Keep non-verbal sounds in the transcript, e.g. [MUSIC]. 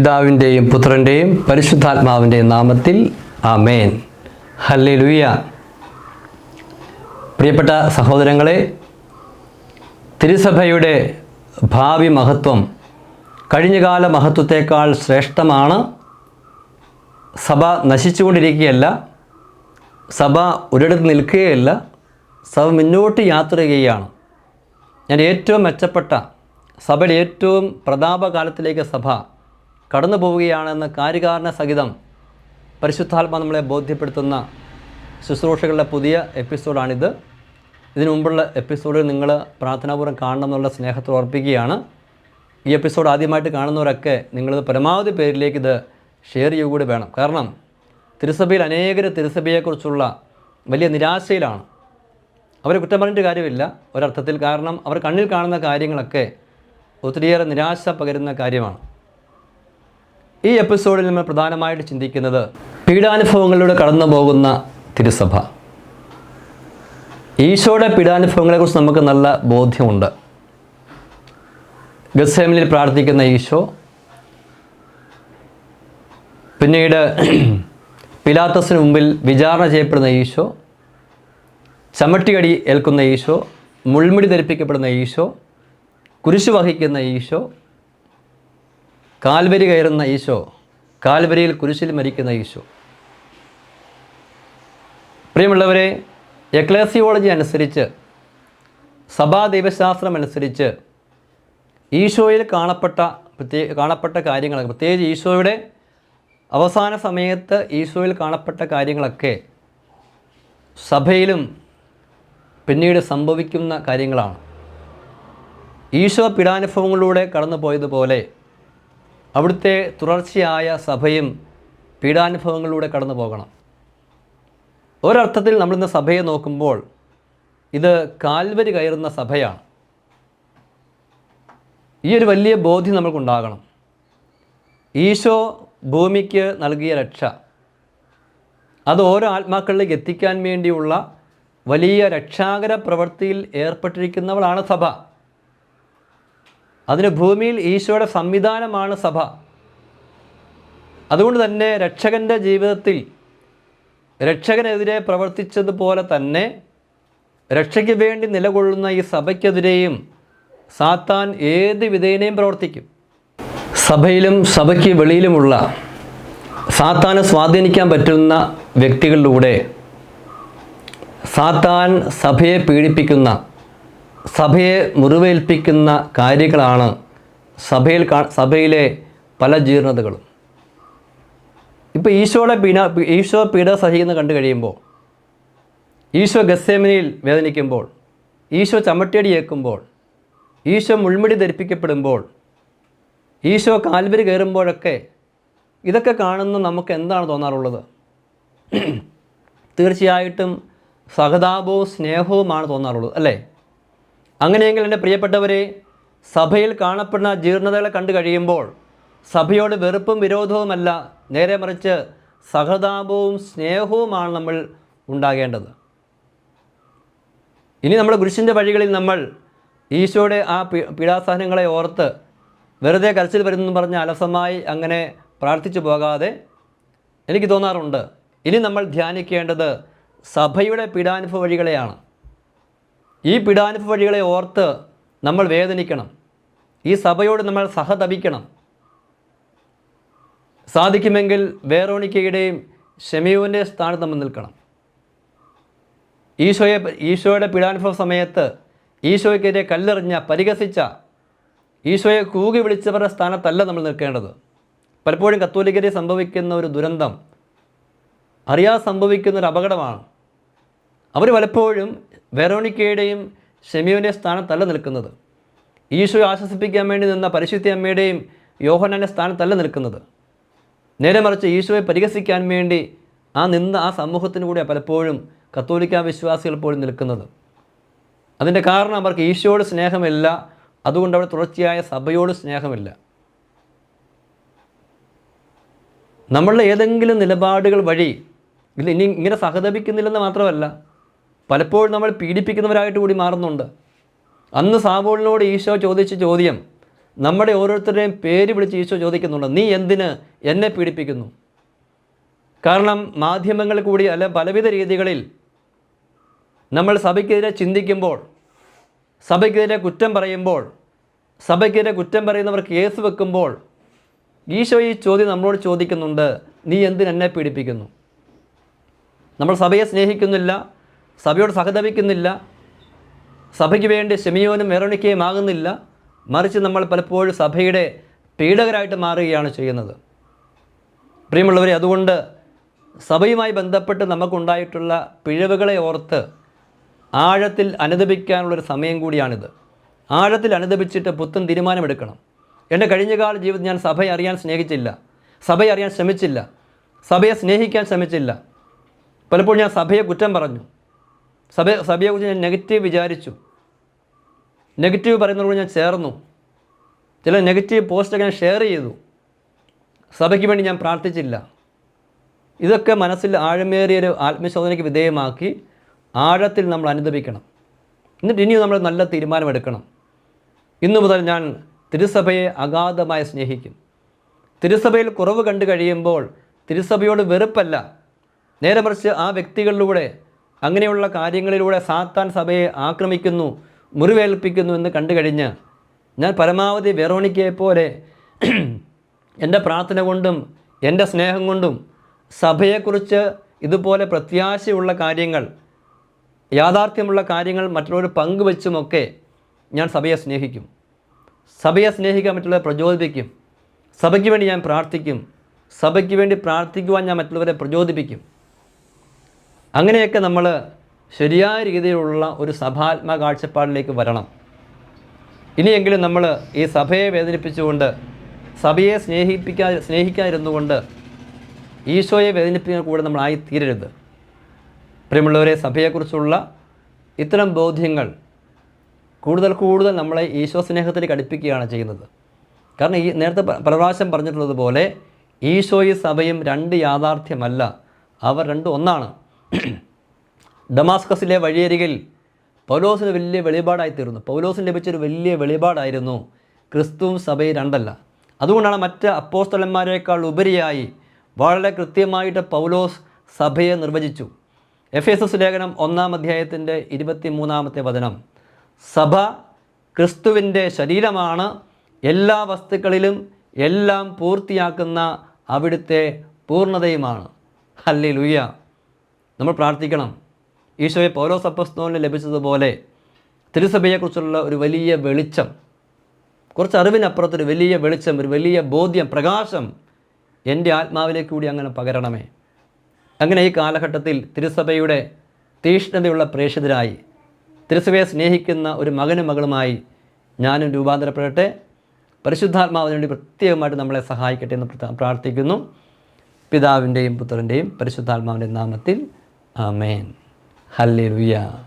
പിതാവിന്റെയും പുത്രന്റെയും പരിശുദ്ധാത്മാവിന്റെയും നാമത്തിൽ ആമേൻ. ഹല്ലേലൂയ. പ്രിയപ്പെട്ട സഹോദരങ്ങളെ തിരുസഭയുടെ ഭാവി മഹത്വം കഴിഞ്ഞകാല മഹത്വത്തേക്കാൾ ശ്രേഷ്ഠമാണ്. സഭ നശിച്ചുകൊണ്ടിരിക്കുകയല്ല സഭ ഒരിടത്ത് നിൽക്കുകയല്ല സഭ മുന്നോട്ട് യാത്ര ചെയ്യുകയാണ് ഞാൻ ഏറ്റവും മെച്ചപ്പെട്ട സഭയുടെ ഏറ്റവും പ്രതാപകാലത്തിലേക്ക് സഭ കടന്നു പോവുകയാണെന്ന് കാര്യകാരണ സഹിതം പരിശുദ്ധാത്മ നമ്മളെ ബോധ്യപ്പെടുത്തുന്ന ശുശ്രൂഷകളുടെ പുതിയ എപ്പിസോഡാണിത്. ഇതിനു മുമ്പുള്ള എപ്പിസോഡിൽ നിങ്ങൾ പ്രാർത്ഥനാപൂർവം കാണണം എന്നുള്ള സ്നേഹത്തോട് ഓർപ്പിക്കുകയാണ്. ഈ എപ്പിസോഡ് ആദ്യമായിട്ട് കാണുന്നവരൊക്കെ നിങ്ങളിത് പരമാവധി പേരിലേക്ക് ഇത് ഷെയർ ചെയ്യുക കൂടി വേണം. കാരണം തിരുസഭയിൽ അനേകർ തിരുസഭയെക്കുറിച്ചുള്ള വലിയ നിരാശയിലാണ്. അവരെ കുറ്റം പറഞ്ഞിട്ട് കാര്യമില്ല ഒരർത്ഥത്തിൽ. കാരണം അവർ കണ്ണിൽ കാണുന്ന കാര്യങ്ങളൊക്കെ ഒത്തിരിയേറെ നിരാശ പകരുന്ന കാര്യമാണ്. ഈ എപ്പിസോഡിൽ നമ്മൾ പ്രധാനമായിട്ട് ചിന്തിക്കുന്നത് പീഡാനുഭവങ്ങളിലൂടെ കടന്നു പോകുന്ന തിരുസഭ. ഈശോയുടെ പീഡാനുഭവങ്ങളെക്കുറിച്ച് നമുക്ക് നല്ല ബോധ്യമുണ്ട്. ഗസേമിനിൽ പ്രാർത്ഥിക്കുന്ന ഈശോ പിന്നീട് പിലാത്തസിന് മുമ്പിൽ വിചാരണ ചെയ്യപ്പെടുന്ന ഈശോ ചമട്ടിയടി ഏൽക്കുന്ന ഈശോ മുൾമുടി ധരിപ്പിക്കപ്പെടുന്ന ഈശോ കുരിശു വഹിക്കുന്ന ഈശോ കാൽവരി കയറുന്ന ഈശോ കാൽവരിയിൽ കുരിശിൽ മരിക്കുന്ന ഈശോ. പ്രിയമുള്ളവരെ എക്ലേസിയോളജി അനുസരിച്ച് സഭാ ദൈവശാസ്ത്രം അനുസരിച്ച് ഈശോയിൽ കാണപ്പെട്ട പ്രത്യേക കാണപ്പെട്ട കാര്യങ്ങൾ പ്രത്യേകിച്ച് ഈശോയുടെ അവസാന സമയത്ത് ഈശോയിൽ കാണപ്പെട്ട കാര്യങ്ങളൊക്കെ സഭയിലും പിന്നീട് സംഭവിക്കുന്ന കാര്യങ്ങളാണ്. ഈശോ പീഡാനുഭവങ്ങളിലൂടെ കടന്നു പോയതുപോലെ അവിടുത്തെ തുടർച്ചയായ സഭയും പീഡാനുഭവങ്ങളിലൂടെ കടന്നു പോകണം. ഒരർത്ഥത്തിൽ നമ്മളിന്ന് സഭയെ നോക്കുമ്പോൾ ഇത് കാൽവരി കയറുന്ന സഭയാണ്. ഈ ഒരു വലിയ ബോധ്യം നമ്മൾക്കുണ്ടാകണം. ഈശോ ഭൂമിക്ക് നൽകിയ രക്ഷ. അത് ഓരോ ആത്മാക്കളിലേക്ക് എത്തിക്കാൻ വേണ്ടിയുള്ള വലിയ രക്ഷാകര പ്രവൃത്തിയിൽ ഏർപ്പെട്ടിരിക്കുന്നവളാണ് സഭ. അതിന് ഭൂമിയിൽ ഈശോയുടെ സംവിധാനമാണ് സഭ. അതുകൊണ്ട് തന്നെ രക്ഷകന്റെ ജീവിതത്തിൽ രക്ഷകനെതിരെ പ്രവർത്തിച്ചതുപോലെ തന്നെ രക്ഷയ്ക്ക് വേണ്ടി നിലകൊള്ളുന്ന ഈ സഭയ്ക്കെതിരെയും സാത്താൻ ഏത് വിധേനയും പ്രവർത്തിക്കും. സഭയിലും സഭയ്ക്ക് വെളിയിലുമുള്ള സാത്താനെ സ്വാധീനിക്കാൻ പറ്റുന്ന വ്യക്തികളിലൂടെ സാത്താൻ സഭയെ പീഡിപ്പിക്കുന്ന സഭയെ മുറിവേൽപ്പിക്കുന്ന കാര്യങ്ങളാണ് സഭയിൽ കാ സഭയിലെ പല ജീർണതകളും ഇപ്പോൾ ഈശോയുടെ പീഡ ഈശോ പീഡ സഹിക്കുന്ന കണ്ടു കഴിയുമ്പോൾ ഈശോ ഗസേമിനിയിൽ വേദനിക്കുമ്പോൾ ഈശോ ചമ്മട്ടിയടി ഏൽക്കുമ്പോൾ ഈശോ മുൾമുടി ധരിപ്പിക്കപ്പെടുമ്പോൾ ഈശോ കാൽവരി കയറുമ്പോഴൊക്കെ ഇതൊക്കെ കാണുന്ന നമുക്ക് എന്താണ് തോന്നാറുള്ളത്? [CLEARS THROAT] തീർച്ചയായിട്ടും സഹതാപവും സ്നേഹവുമാണ് തോന്നാറുള്ളത് അല്ലേ? അങ്ങനെയെങ്കിൽ എന്റെ പ്രിയപ്പെട്ടവരെ സഭയിൽ കാണപ്പെടുന്ന ജീർണതകളെ കണ്ടു കഴിയുമ്പോൾ സഭയോട് വെറുപ്പും വിരോധവുമല്ല നേരെ മറിച്ച് സഹതാപവും സ്നേഹവുമാണ് നമ്മൾ ഉണ്ടാകേണ്ടത്. ഇനി നമ്മുടെ കുരിശിന്റെ വഴികളിൽ നമ്മൾ ഈശോയുടെ ആ പീഡാസഹനങ്ങളെ ഓർത്ത് വെറുതെ കരച്ചിൽ വരുന്നെന്ന് പറഞ്ഞ് അലസമായി അങ്ങനെ പ്രാർത്ഥിച്ചു പോകാതെ എനിക്ക് തോന്നാറുണ്ട് ഇനി നമ്മൾ ധ്യാനിക്കേണ്ടത് സഭയുടെ പീഡാനുഭവ വഴികളെയാണ്. ഈ പീഡാനുഭവ വഴികളെ ഓർത്ത് നമ്മൾ വേദനിക്കണം. ഈ സഭയോട് നമ്മൾ സഹതപിക്കണം. സാധിക്കുമെങ്കിൽ വേറോണിക്കയുടെയും ഷെമിയുവിന്റെ സ്ഥാനത്ത് നമ്മൾ നിൽക്കണം. ഈശോയെ ഈശോയുടെ പീഡാനുഭവ സമയത്ത് ഈശോയ്ക്കെതിരെ കല്ലെറിഞ്ഞ പരിഹസിച്ച ഈശോയെ കൂകി വിളിച്ചവരുടെ സ്ഥാനത്തല്ല നമ്മൾ നിൽക്കേണ്ടത്. പലപ്പോഴും കത്തോലിക്കരെ സംഭവിക്കുന്ന ഒരു ദുരന്തം അറിയാതെ സംഭവിക്കുന്ന ഒരു അപകടമാണ്. അവർ പലപ്പോഴും വെറോണിക്കയുടെയും ഷെമിയോന്റെ സ്ഥാനത്തല്ല നിൽക്കുന്നത്. ഈശോയെ ആശ്വസിപ്പിക്കാൻ വേണ്ടി നിന്ന പരിശുദ്ധ അമ്മയുടെയും യോഹനാന്റെ സ്ഥാനത്തല്ല നിൽക്കുന്നത്. നേരെ മറിച്ച് ഈശോയെ പരിഹസിക്കാൻ വേണ്ടി ആ നിന്ന ആ സമൂഹത്തിന് കൂടെ പലപ്പോഴും കത്തോലിക്ക വിശ്വാസികൾ പോലും നിൽക്കുന്നത്. അതിന്റെ കാരണം അവർക്ക് ഈശോയോട് സ്നേഹമില്ല. അതുകൊണ്ട് അവിടെ തുടർച്ചയായ സഭയോട് സ്നേഹമില്ല. നമ്മളുടെ ഏതെങ്കിലും നിലപാടുകൾ വഴി ഇല്ല ഇനി ഇങ്ങനെ സഹതപിക്കുന്നില്ലെന്ന് മാത്രമല്ല പലപ്പോഴും നമ്മൾ പീഡിപ്പിക്കുന്നവരായിട്ട് കൂടി മാറുന്നുണ്ട്. അന്ന് സാബോളിനോട് ഈശോ ചോദിച്ച ചോദ്യം നമ്മുടെ ഓരോരുത്തരുടെയും പേര് വിളിച്ച് ഈശോ ചോദിക്കുന്നുണ്ട് നീ എന്തിന് എന്നെ പീഡിപ്പിക്കുന്നു? കാരണം മാധ്യമങ്ങൾ കൂടി അല്ല പലവിധ രീതികളിൽ നമ്മൾ സഭയ്ക്കെതിരെ ചിന്തിക്കുമ്പോൾ സഭയ്ക്കെതിരെ കുറ്റം പറയുമ്പോൾ സഭയ്ക്കെതിരെ കുറ്റം പറയുന്നവർ കേസ് വെക്കുമ്പോൾ ഈശോ ഈ ചോദ്യം നമ്മളോട് ചോദിക്കുന്നുണ്ട് നീ എന്തിനെന്നെ പീഡിപ്പിക്കുന്നു? നമ്മൾ സഭയെ സ്നേഹിക്കുന്നില്ല സഭയോട് സഹതപിക്കുന്നില്ല. സഭയ്ക്ക് വേണ്ടി ഷെമിയോനും വെറോണിക്കയും ആകുന്നില്ല. മറിച്ച് നമ്മൾ പലപ്പോഴും സഭയുടെ പീഡകരായിട്ട് മാറുകയാണ് ചെയ്യുന്നത്. പ്രിയമുള്ളവരെ അതുകൊണ്ട് സഭയുമായി ബന്ധപ്പെട്ട് നമുക്കുണ്ടായിട്ടുള്ള പിഴവുകളെ ഓർത്ത് ആഴത്തിൽ അനുദപിക്കാനുള്ളൊരു സമയം കൂടിയാണിത്. ആഴത്തിൽ അനുദപിച്ചിട്ട് പുത്തൻ തീരുമാനമെടുക്കണം. എന്റെ കഴിഞ്ഞകാല ജീവിതം ഞാൻ സഭയെ അറിയാൻ സ്നേഹിച്ചില്ല. സഭയെ അറിയാൻ ശ്രമിച്ചില്ല. സഭയെ സ്നേഹിക്കാൻ ശ്രമിച്ചില്ല. പലപ്പോഴും ഞാൻ സഭയെ കുറ്റം പറഞ്ഞു. സഭ സഭയെക്കുറിച്ച് ഞാൻ നെഗറ്റീവ് വിചാരിച്ചു. നെഗറ്റീവ് പറയുന്നതോട് ഞാൻ ചേർന്നു. ചില നെഗറ്റീവ് പോസ്റ്റൊക്കെ ഞാൻ ഷെയർ ചെയ്തു. സഭയ്ക്ക് വേണ്ടി ഞാൻ പ്രാർത്ഥിച്ചില്ല. ഇതൊക്കെ മനസ്സിൽ ആഴമേറിയ ഒരു ആത്മശോധനയ്ക്ക് വിധേയമാക്കി ആഴത്തിൽ നമ്മൾ അനുദപിക്കണം. എന്നിട്ട് ഇനിയും നമ്മൾ നല്ല തീരുമാനമെടുക്കണം. ഇന്നു മുതൽ ഞാൻ തിരുസഭയെ അഗാധമായി സ്നേഹിക്കും. തിരുസഭയിൽ കുറവ് കണ്ടു കഴിയുമ്പോൾ തിരുസഭയോട് വെറുപ്പല്ല. നേരെ മറിച്ച് ആ വ്യക്തികളിലൂടെ അങ്ങനെയുള്ള കാര്യങ്ങളിലൂടെ സാത്താൻ സഭയെ ആക്രമിക്കുന്നു മുറിവേൽപ്പിക്കുന്നു എന്ന് കണ്ടു കഴിഞ്ഞ് ഞാൻ പരമാവധി വെറോണിക്കയെ പോലെ [CLEARS THROAT] എന്റെ പ്രാർത്ഥന കൊണ്ടും എന്റെ സ്നേഹം കൊണ്ടും സഭയെക്കുറിച്ച് ഇതുപോലെ പ്രത്യാശയുള്ള കാര്യങ്ങൾ യാഥാർത്ഥ്യമുള്ള കാര്യങ്ങൾ മറ്റുള്ളവർ പങ്കുവെച്ചുമൊക്കെ ഞാൻ സഭയെ സ്നേഹിക്കും. സഭയെ സ്നേഹിക്കാൻ മറ്റുള്ളവരെ പ്രചോദിപ്പിക്കും. സഭയ്ക്ക് വേണ്ടി ഞാൻ പ്രാർത്ഥിക്കും. സഭയ്ക്ക് വേണ്ടി പ്രാർത്ഥിക്കുവാൻ ഞാൻ മറ്റുള്ളവരെ പ്രചോദിപ്പിക്കും. അങ്ങനെയൊക്കെ നമ്മൾ ശരിയായ രീതിയിലുള്ള ഒരു സഭാത്മ കാഴ്ചപ്പാടിലേക്ക് വരണം. ഇനിയെങ്കിലും നമ്മൾ ഈ സഭയെ വേദനിപ്പിച്ചുകൊണ്ട് സഭയെ സ്നേഹിപ്പിക്കാ സ്നേഹിക്കാതിരുന്നുകൊണ്ട് ഈശോയെ വേദനിപ്പിക്കാൻ കൂടെ നമ്മളായി തീരരുത് പ്രിയമുള്ളവരെ സഭയെക്കുറിച്ചുള്ള ഇത്തരം ബോധ്യങ്ങൾ കൂടുതൽ കൂടുതൽ നമ്മളെ ഈശോ സ്നേഹത്തിലേക്ക് അടുപ്പിക്കുകയാണ് ചെയ്യുന്നത്. കാരണം ഈ നേരത്തെ പറഞ്ഞിട്ടുള്ളതുപോലെ പ്രാവശ്യം പറഞ്ഞിട്ടുള്ളത് ഈശോയും സഭയും രണ്ട് യാഥാർത്ഥ്യമല്ല. അവർ രണ്ടും ഒന്നാണ്. ഡമാസ്കസിലെ വഴിയരികിൽ പൗലോസിന് വലിയ വെളിപാടായി തീർന്നു. പൗലോസിന് ലഭിച്ചൊരു വലിയ വെളിപാടായിരുന്നു ക്രിസ്തുവും സഭയും രണ്ടല്ല. അതുകൊണ്ടാണ് മറ്റ് അപ്പോസ്തലന്മാരെക്കാൾ ഉപരിയായി വളരെ കൃത്യമായിട്ട് പൗലോസ് സഭയെ നിർവചിച്ചു. എഫ് എസ് എസ് ലേഖനം ഒന്നാം അധ്യായത്തിന്റെ ഇരുപത്തി മൂന്നാമത്തെ വചനം. സഭ ക്രിസ്തുവിന്റെ ശരീരമാണ്. എല്ലാ വസ്തുക്കളിലും എല്ലാം പൂർത്തിയാക്കുന്ന അവിടുത്തെ പൂർണതയുമാണ്. ഹല്ലി ലുയ്യ നമ്മൾ പ്രാർത്ഥിക്കണം. ഈശോയെ പൗലോസ് അപ്പസ്തോലിന് ലഭിച്ചതുപോലെ തിരുസഭയെക്കുറിച്ചുള്ള ഒരു വലിയ വെളിച്ചം കുറച്ച് അറിവിനപ്പുറത്തൊരു വലിയ വെളിച്ചം ഒരു വലിയ ബോധ്യം പ്രകാശം എന്റെ ആത്മാവിലേക്ക് കൂടി അങ്ങനെ പകരണമേ. അങ്ങനെ ഈ കാലഘട്ടത്തിൽ തിരുസഭയുടെ തീഷ്ണതയുള്ള പ്രേക്ഷിതരായി തിരുസഭയെ സ്നേഹിക്കുന്ന ഒരു മകനും മകളുമായി ഞാനും രൂപാന്തരപ്പെടട്ടെ. പരിശുദ്ധാത്മാവിന് വേണ്ടി പ്രത്യേകമായിട്ട് നമ്മളെ സഹായിക്കട്ടെ എന്ന് പ്രാർത്ഥിക്കുന്നു. പിതാവിന്റെയും പുത്രന്റെയും പരിശുദ്ധാത്മാവിന്റെ നാമത്തിൽ ఆమెన్. హల్లెలుయా.